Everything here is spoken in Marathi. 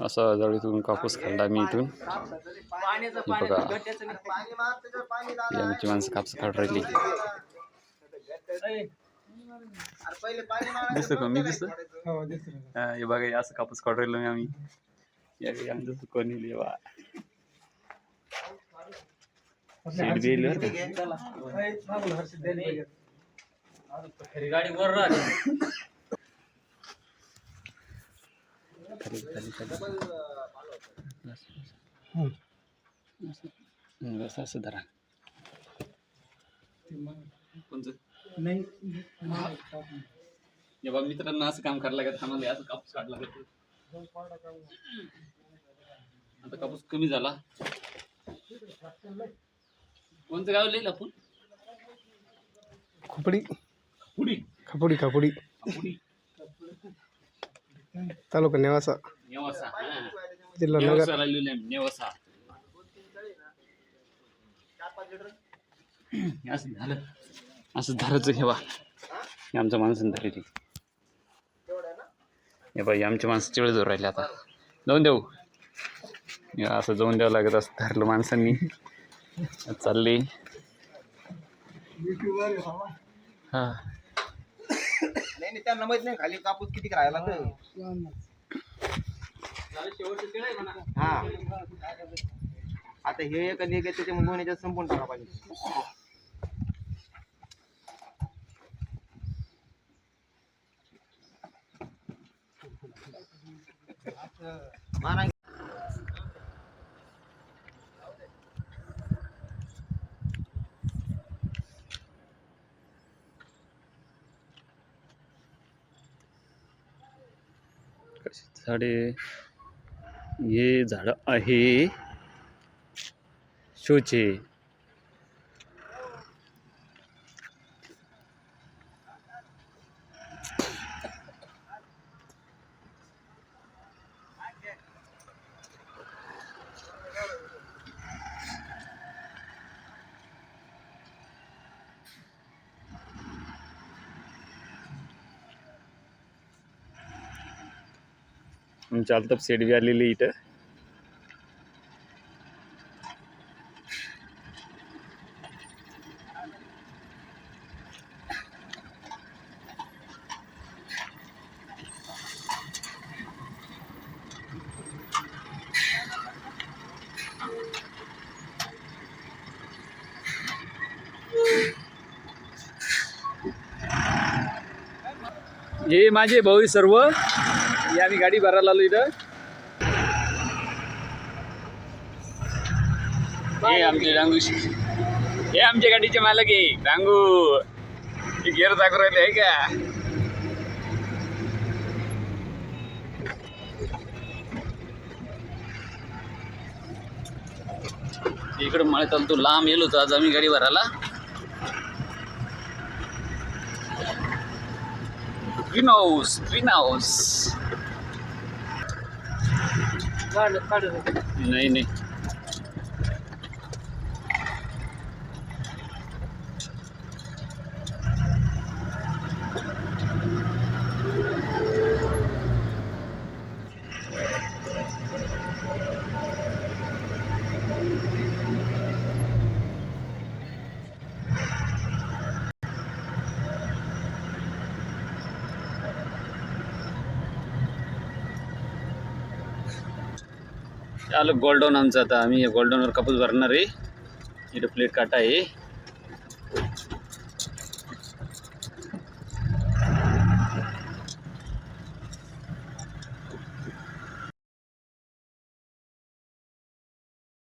असा जवळीतून कापूस काढला मी इथून. बघा. ही आमची माणसं कापूस काढ राहिली. दिसतो का? मी दिसतो? हा, हे बघा असं कापूस काढ राहिलो मी आम्ही. या आमचं सुकवून येईल बी. गाडी वर खाली खाली खाली. असं असं धरा. कोणचं? हे बघा मित्रांना असं काम करायला लागत आम्हाला असं कापूस काढला. लागत आता कापूस कमी झाला. कोणतं गाव लिहिलं आपण खुपडी. पुडी खपुडी खपुडी. पुडी तालुका नेवासा नेवासा. जिल्हा नगर नेवासाला लिहिलंय नेवासा हे असं झालं असं धरायचं हे बा हे आमच्या माणसाने धरली हे बाई आमच्या माणसं चिवळे जाऊ राहिले आता जाऊन देऊ हे असं जाऊन द्यावं लागत असं धरलं माणसांनी चालली हा नाही नाही त्यांना माहीत नाही खाली कापूस किती राहायला तर हा. आता हे एक आणि एक त्याच्यामुळे दोन याच्यात संपून टाका पाहिजे. मारा झाडे. हे झाड आहे. शोचे. आमच्या अल्ताप सेड बी आलेली इथं. हे माझे भाऊ सर्व. हे आम्ही गाडी भरायला आलो इथं. हे आमचे डांगू हे आमच्या गाडीचे मालक आहे डांगू हे गेअर दाखवून राहिले आहे का? इकडे मळे चालतो लांब येलो होतो आज आम्ही गाडी भरायला. ग्रीन हाऊस ग्रीन हाऊस नाही नाही आलं गोल्डन आमचं आता. आम्ही गोल्डनवर कापूस भरणार आहे. इथं प्लेट काटा आहे.